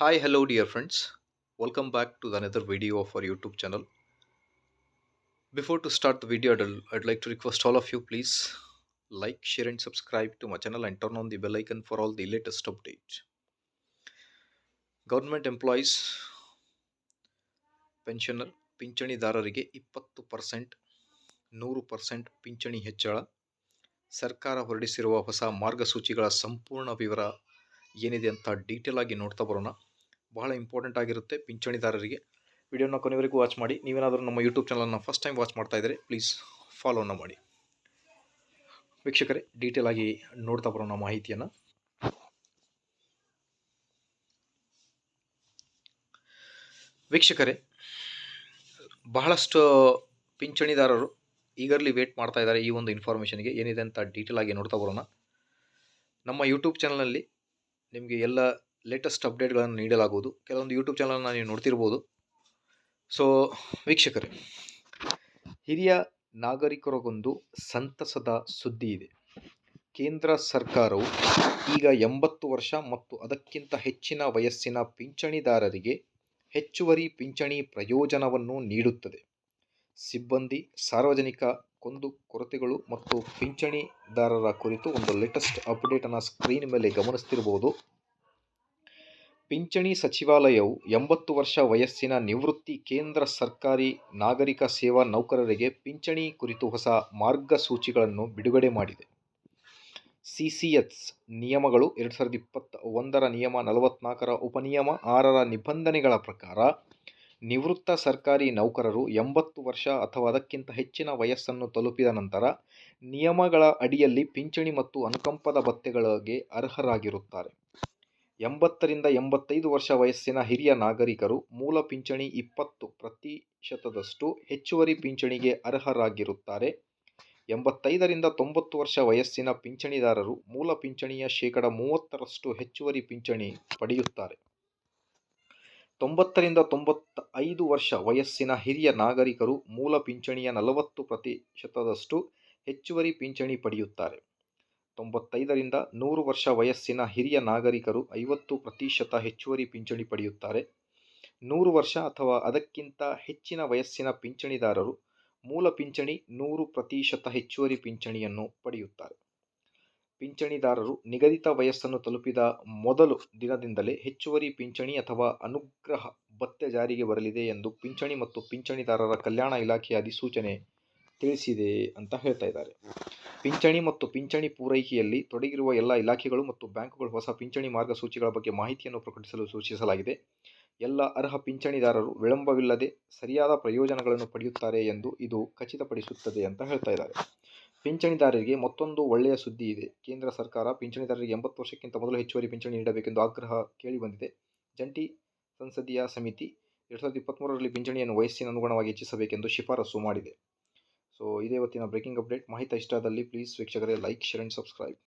Hi, hello, dear friends. Welcome back to the another video of our YouTube channel. Before to start the video, I'd, like to request all of you please like, share, and subscribe to my channel and turn on the bell icon for all the latest updates. Government employees pensioner ಪಿಂಚಣಿದಾರರಿಗೆ ಇಪ್ಪತ್ತು percent ನೂರು percent ಪಿಂಚಣಿ ಹೆಚ್ಚಳ ಸರ್ಕಾರ ಹೊರಡಿಸಿರುವ ಹೊಸ ಮಾರ್ಗಸೂಚಿಗಳ ಸಂಪೂರ್ಣ ವಿವರ ಏನಿದೆ ಅಂತ ಡೀಟೇಲ್ ಆಗಿ ನೋಡ್ತಾ ಬರೋಣ ಬಹಳ ಇಂಪಾರ್ಟೆಂಟ್ ಆಗಿರುತ್ತೆ ಪಿಂಚಣಿದಾರರಿಗೆ. ವಿಡಿಯೋನ ಕೊನೆವರೆಗೂ ವಾಚ್ ಮಾಡಿ. ನೀವೇನಾದರೂ ನಮ್ಮ ಯೂಟ್ಯೂಬ್ ಚಾನಲ್ನ ಫಸ್ಟ್ ಟೈಮ್ ವಾಚ್ ಮಾಡ್ತಾ ಇದ್ದರೆ ಪ್ಲೀಸ್ ಫಾಲೋನ ಮಾಡಿ. ವೀಕ್ಷಕರೇ ಡೀಟೇಲ್ ಆಗಿ ನೋಡ್ತಾ ಬರೋಣ ಮಾಹಿತಿಯನ್ನು. ವೀಕ್ಷಕರೇ, ಬಹಳಷ್ಟು ಪಿಂಚಣಿದಾರರು ಈಗರ್ಲಿ ವೇಟ್ ಮಾಡ್ತಾ ಇದ್ದಾರೆ ಈ ಒಂದು ಇನ್ಫಾರ್ಮೇಷನ್ಗೆ ಏನಿದೆ ಅಂತ ಡೀಟೇಲ್ ಆಗಿ ನೋಡ್ತಾ ಬರೋಣ. ನಮ್ಮ ಯೂಟ್ಯೂಬ್ ಚಾನಲಲ್ಲಿ ನಿಮಗೆ ಎಲ್ಲ ಲೇಟೆಸ್ಟ್ ಅಪ್ಡೇಟ್ಗಳನ್ನು ನೀಡಲಾಗುವುದು. ಕೆಲವೊಂದು ಯೂಟ್ಯೂಬ್ ಚಾನಲನ್ನು ನೀವು ನೋಡ್ತಿರ್ಬೋದು. ಸೊ ವೀಕ್ಷಕರೇ, ಹಿರಿಯ ನಾಗರಿಕರಿಗೊಂದು ಸಂತಸದ ಸುದ್ದಿ ಇದೆ. ಕೇಂದ್ರ ಸರ್ಕಾರವು ಈಗ ಎಂಬತ್ತು ವರ್ಷ ಮತ್ತು ಅದಕ್ಕಿಂತ ಹೆಚ್ಚಿನ ವಯಸ್ಸಿನ ಪಿಂಚಣಿದಾರರಿಗೆ ಹೆಚ್ಚುವರಿ ಪಿಂಚಣಿ ಪ್ರಯೋಜನವನ್ನು ನೀಡುತ್ತದೆ. ಸಿಬ್ಬಂದಿ, ಸಾರ್ವಜನಿಕ ಕೊಂದು ಕೊರತೆಗಳು ಮತ್ತು ಪಿಂಚಣಿದಾರರ ಕುರಿತು ಒಂದು ಲೇಟೆಸ್ಟ್ ಅಪ್ಡೇಟನ್ನು ಸ್ಕ್ರೀನ್ ಮೇಲೆ ಗಮನಿಸ್ತಿರ್ಬೋದು. ಪಿಂಚಣಿ ಸಚಿವಾಲಯವು ಎಂಬತ್ತು ವರ್ಷ ವಯಸ್ಸಿನ ನಿವೃತ್ತಿ ಕೇಂದ್ರ ಸರ್ಕಾರಿ ನಾಗರಿಕ ಸೇವಾ ನೌಕರರಿಗೆ ಪಿಂಚಣಿ ಕುರಿತು ಹೊಸ ಮಾರ್ಗಸೂಚಿಗಳನ್ನು ಬಿಡುಗಡೆ ಮಾಡಿದೆ. ಸಿ ನಿಯಮಗಳು ಎರಡು ಸಾವಿರದ ಇಪ್ಪತ್ತ ಒಂದರ ನಿಯಮ ನಲವತ್ನಾಲ್ಕರ ಉಪನಿಯಮ ಆರರ ನಿಬಂಧನೆಗಳ ಪ್ರಕಾರ ನಿವೃತ್ತ ಸರ್ಕಾರಿ ನೌಕರರು ಎಂಬತ್ತು ವರ್ಷ ಅಥವಾ ಅದಕ್ಕಿಂತ ಹೆಚ್ಚಿನ ವಯಸ್ಸನ್ನು ತಲುಪಿದ ನಂತರ ನಿಯಮಗಳ ಅಡಿಯಲ್ಲಿ ಪಿಂಚಣಿ ಮತ್ತು ಅನುಕಂಪದ ಭತ್ಯೆಗಳಿಗೆ ಅರ್ಹರಾಗಿರುತ್ತಾರೆ. ಎಂಬತ್ತರಿಂದ ಎಂಬತ್ತೈದು ವರ್ಷ ವಯಸ್ಸಿನ ಹಿರಿಯ ನಾಗರಿಕರು ಮೂಲ ಪಿಂಚಣಿ ಇಪ್ಪತ್ತು ಪ್ರತಿಶತದಷ್ಟು ಹೆಚ್ಚುವರಿ ಪಿಂಚಣಿಗೆ ಅರ್ಹರಾಗಿರುತ್ತಾರೆ. ಎಂಬತ್ತೈದರಿಂದ ತೊಂಬತ್ತು ವರ್ಷ ವಯಸ್ಸಿನ ಪಿಂಚಣಿದಾರರು ಮೂಲ ಪಿಂಚಣಿಯ ಶೇಕಡ ಮೂವತ್ತರಷ್ಟು ಹೆಚ್ಚುವರಿ ಪಿಂಚಣಿ ಪಡೆಯುತ್ತಾರೆ. ತೊಂಬತ್ತರಿಂದ ತೊಂಬತ್ತ ಐದು ವರ್ಷ ವಯಸ್ಸಿನ ಹಿರಿಯ ನಾಗರಿಕರು ಮೂಲ ಪಿಂಚಣಿಯ ನಲವತ್ತು ಪ್ರತಿಶತದಷ್ಟು ಹೆಚ್ಚುವರಿ ಪಿಂಚಣಿ ಪಡೆಯುತ್ತಾರೆ. ತೊಂಬತ್ತೈದರಿಂದ ನೂರು ವರ್ಷ ವಯಸ್ಸಿನ ಹಿರಿಯ ನಾಗರಿಕರು ಐವತ್ತು ಪ್ರತಿಶತ ಹೆಚ್ಚುವರಿ ಪಿಂಚಣಿ ಪಡೆಯುತ್ತಾರೆ. ನೂರು ವರ್ಷ ಅಥವಾ ಅದಕ್ಕಿಂತ ಹೆಚ್ಚಿನ ವಯಸ್ಸಿನ ಪಿಂಚಣಿದಾರರು ಮೂಲ ಪಿಂಚಣಿ ನೂರು ಪ್ರತಿಶತ ಹೆಚ್ಚುವರಿ ಪಿಂಚಣಿಯನ್ನು ಪಡೆಯುತ್ತಾರೆ. ಪಿಂಚಣಿದಾರರು ನಿಗದಿತ ವಯಸ್ಸನ್ನು ತಲುಪಿದ ಮೊದಲು ದಿನದಿಂದಲೇ ಹೆಚ್ಚುವರಿ ಪಿಂಚಣಿ ಅಥವಾ ಅನುಗ್ರಹ ಭತ್ಯೆ ಜಾರಿಗೆ ಬರಲಿದೆ ಎಂದು ಪಿಂಚಣಿ ಮತ್ತು ಪಿಂಚಣಿದಾರರ ಕಲ್ಯಾಣ ಇಲಾಖೆಯ ಅಧಿಸೂಚನೆ ತಿಳಿಸಿದೆ ಅಂತ ಹೇಳ್ತಾ ಇದ್ದಾರೆ. ಪಿಂಚಣಿ ಮತ್ತು ಪಿಂಚಣಿ ಪೂರೈಕೆಯಲ್ಲಿ ತೊಡಗಿರುವ ಎಲ್ಲ ಇಲಾಖೆಗಳು ಮತ್ತು ಬ್ಯಾಂಕುಗಳು ಹೊಸ ಪಿಂಚಣಿ ಮಾರ್ಗಸೂಚಿಗಳ ಬಗ್ಗೆ ಮಾಹಿತಿಯನ್ನು ಪ್ರಕಟಿಸಲು ಸೂಚಿಸಲಾಗಿದೆ. ಎಲ್ಲ ಅರ್ಹ ಪಿಂಚಣಿದಾರರು ವಿಳಂಬವಿಲ್ಲದೆ ಸರಿಯಾದ ಪ್ರಯೋಜನಗಳನ್ನು ಪಡೆಯುತ್ತಾರೆ ಎಂದು ಇದು ಖಚಿತಪಡಿಸುತ್ತದೆ ಅಂತ ಹೇಳ್ತಾ ಇದ್ದಾರೆ. ಪಿಂಚಣಿದಾರರಿಗೆ ಮತ್ತೊಂದು ಒಳ್ಳೆಯ ಸುದ್ದಿ ಇದೆ. ಕೇಂದ್ರ ಸರ್ಕಾರ ಪಿಂಚಣಿದಾರರಿಗೆ ಎಂಬತ್ತು ವರ್ಷಕ್ಕಿಂತ ಮೊದಲು ಹೆಚ್ಚುವರಿ ಪಿಂಚಣಿ ನೀಡಬೇಕೆಂದು ಆಗ್ರಹ ಕೇಳಿಬಂದಿದೆ. ಜಂಟಿ ಸಂಸದೀಯ ಸಮಿತಿ ಎರಡು ಸಾವಿರದ ಇಪ್ಪತ್ತ್ಮೂರರಲ್ಲಿ ಪಿಂಚಣಿಯನ್ನು ವಯಸ್ಸಿನ ಅನುಗುಣವಾಗಿ ಹೆಚ್ಚಿಸಬೇಕೆಂದು ಶಿಫಾರಸು ಮಾಡಿದೆ. ಸೊ ಇದೇ ಇವತ್ತಿನ ಬ್ರೇಕಿಂಗ್ ಅಪ್ಡೇಟ್ ಮಾಹಿತಿ ಇಷ್ಟ ಆದಲ್ಲಿ ಪ್ಲೀಸ್ ವೀಕ್ಷಕರೇ ಲೈಕ್ ಶೇರ್ ಆ್ಯಂಡ್ ಸಬ್ಸ್ಕ್ರೈಬ್